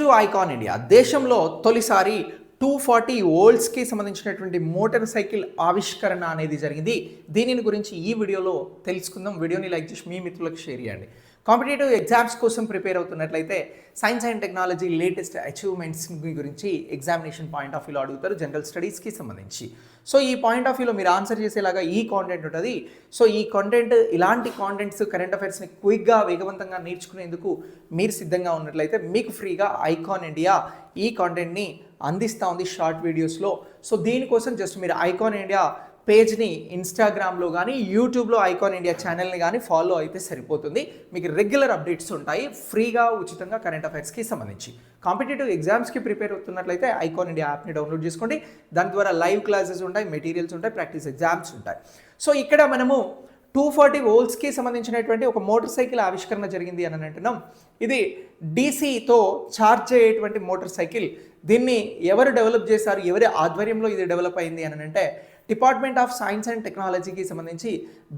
To icon India. దేశంలో తొలిసారి two forty ఓల్డ్స్కి సంబంధించినటువంటి మోటార్ సైకిల్ ఆవిష్కరణ అనేది జరిగింది. దీనిని గురించి ఈ వీడియోలో తెలుసుకుందాం. వీడియోని లైక్ చేసి మీ మిత్రులకు షేర్ చేయండి. కాంపిటేటివ్ ఎగ్జామ్స్ కోసం prepare అవుతున్నట్లయితే science and technology latest achievements గురించి ఎగ్జామినేషన్ పాయింట్ ఆఫ్ వ్యూలో అడుగుతారు జనరల్ స్టడీస్కి సంబంధించి. సో ఈ పాయింట్ ఆఫ్ వ్యూలో మీరు ఆన్సర్ చేసేలాగా ఈ కాంటెంట్ ఉంటుంది. సో ఈ కాంటెంట్ ఇలాంటి కాంటెంట్స్ కరెంట్ అఫైర్స్ని క్విక్గా వేగవంతంగా నేర్చుకునేందుకు మీరు సిద్ధంగా ఉన్నట్లయితే మీకు ఫ్రీగా ఐకాన్ ఇండియా ఈ కాంటెంట్ని అందిస్తూ ఉంది షార్ట్ వీడియోస్లో. సో దీనికోసం జస్ట్ మీరు ఐకాన్ ఇండియా పేజ్ని ఇన్స్టాగ్రామ్లో కానీ యూట్యూబ్లో ఐకాన్ ఇండియా ఛానల్ని కానీ ఫాలో అయితే సరిపోతుంది. మీకు రెగ్యులర్ అప్డేట్స్ ఉంటాయి. ఫ్రీగా ఉచితంగా కరెంట్ అఫైర్స్కి సంబంధించి. కాంపిటేటివ్ ఎగ్జామ్స్కి ప్రిపేర్ అవుతున్నట్లయితే ఐకాన్ ఇండియా యాప్ని డౌన్లోడ్ చేసుకోండి. దాని ద్వారా లైవ్ క్లాసెస్ ఉంటాయి మెటీరియల్స్ ఉంటాయి ప్రాక్టీస్ ఎగ్జామ్స్ ఉంటాయి. సో ఇక్కడ మనము టూ ఫార్టీ వోల్స్కి సంబంధించినటువంటి ఒక మోటార్ సైకిల్ ఆవిష్కరణ జరిగింది అని అంటున్నాం. ఇది డీసీతో ఛార్జ్ అయ్యేటువంటి మోటార్ సైకిల్. దీన్ని ఎవరు డెవలప్ చేశారు? ఎవరి ఆధ్వర్యంలో ఇది డెవలప్ అయింది అని అంటే డిపార్ట్మెంట్ ఆఫ్ సైన్స్ అండ్ టెక్నాలజీకి సంబంధించి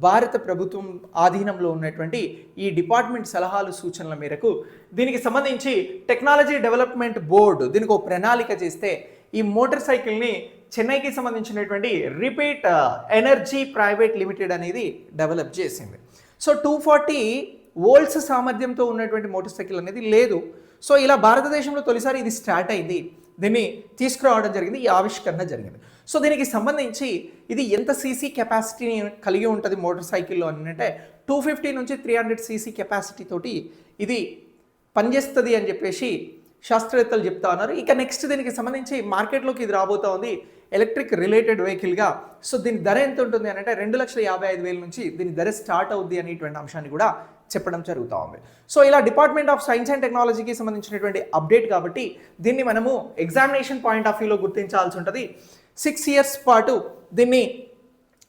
భారత ప్రభుత్వం ఆధీనంలో ఉన్నటువంటి ఈ డిపార్ట్మెంట్ సలహాలు సూచనల మేరకు దీనికి సంబంధించి టెక్నాలజీ డెవలప్మెంట్ బోర్డు దీనికి ఒక ప్రణాళిక చేస్తే ఈ మోటార్ సైకిల్ని చెన్నైకి సంబంధించినటువంటి రిపీట్ ఎనర్జీ ప్రైవేట్ లిమిటెడ్ అనేది డెవలప్ చేసింది. సో టూ ఫార్టీ వోల్ట్స్ సామర్థ్యంతో ఉన్నటువంటి మోటార్ సైకిల్ అనేది లేదు. సో ఇలా భారతదేశంలో తొలిసారి ఇది స్టార్ట్ అయింది. దీన్ని తీసుకురావడం జరిగింది ఈ ఆవిష్కరణ జరిగింది. సో దీనికి సంబంధించి ఇది ఎంత సీసీ కెపాసిటీని కలిగి ఉంటుంది మోటార్ సైకిల్లో అని అంటే టూ ఫిఫ్టీ నుంచి త్రీ హండ్రెడ్ సీసీ కెపాసిటీ తోటి ఇది పనిచేస్తుంది అని చెప్పేసి శాస్త్రవేత్తలు చెప్తా ఉన్నారు. ఇక నెక్స్ట్ దీనికి సంబంధించి మార్కెట్లోకి ఇది రాబోతా ఉంది. ఎలక్ట్రిక్ రిలేటెడ్ వెహికల్గా సో దీని ధర ఎంత ఉంటుంది అని అంటే రెండు లక్షల యాభై ఐదు వేల నుంచి దీని ధర స్టార్ట్ అవుద్ది అనేటువంటి అంశాన్ని కూడా చెప్పడం జరుగుతూ ఉంది. సో ఇలా డిపార్ట్మెంట్ ఆఫ్ సైన్స్ అండ్ టెక్నాలజీకి సంబంధించినటువంటి అప్డేట్ కాబట్టి దీన్ని మనము ఎగ్జామినేషన్ పాయింట్ ఆఫ్ వ్యూలో గుర్తించాల్సి ఉంటుంది. సిక్స్ ఇయర్స్ పాటు దీన్ని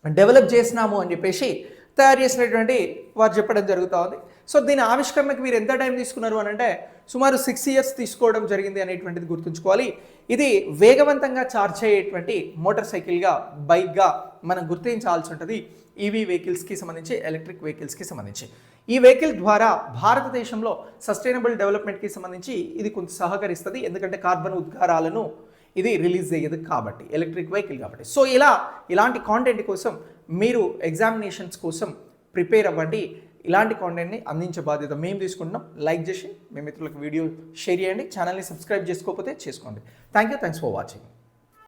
డెవలప్ చేసినాము అని చెప్పేసి తయారు చేసినటువంటి వారు చెప్పడం జరుగుతూ ఉంది. సో దీని ఆవిష్కరణకు మీరు ఎంత టైం తీసుకున్నారు అని అంటే సుమారు సిక్స్ ఇయర్స్ తీసుకోవడం జరిగింది అనేటువంటిది గుర్తుంచుకోవాలి. ఇది వేగవంతంగా చార్జ్ అయ్యేటువంటి మోటార్ సైకిల్గా బైక్గా మనం గుర్తించాల్సి ఉంటుంది. ఈవీ వెహికల్స్కి సంబంధించి ఎలక్ట్రిక్ వెహికల్స్కి సంబంధించి. ఈ వెహికల్ ద్వారా భారతదేశంలో సస్టైనబుల్ డెవలప్మెంట్కి సంబంధించి ఇది కొంత సహకరిస్తుంది. ఎందుకంటే కార్బన్ ఉద్గారాలను ఇది రిలీజ్ అయ్యేది కాబట్టి ఎలక్ట్రిక్ వెహికల్ కాబట్టి. సో ఇలా ఇలాంటి కాంటెంట్ కోసం మీరు ఎగ్జామినేషన్స్ కోసం ప్రిపేర్ అవ్వండి. ఇలాంటి కాంటెంట్ని అందించే బాధ్యత మేము తీసుకుంటున్నాం. లైక్ చేసి మీ మిత్రులకు వీడియో షేర్ చేయండి. ఛానల్ని సబ్స్క్రైబ్ చేసుకోకపోతే చేసుకోండి. Thank you thanks for watching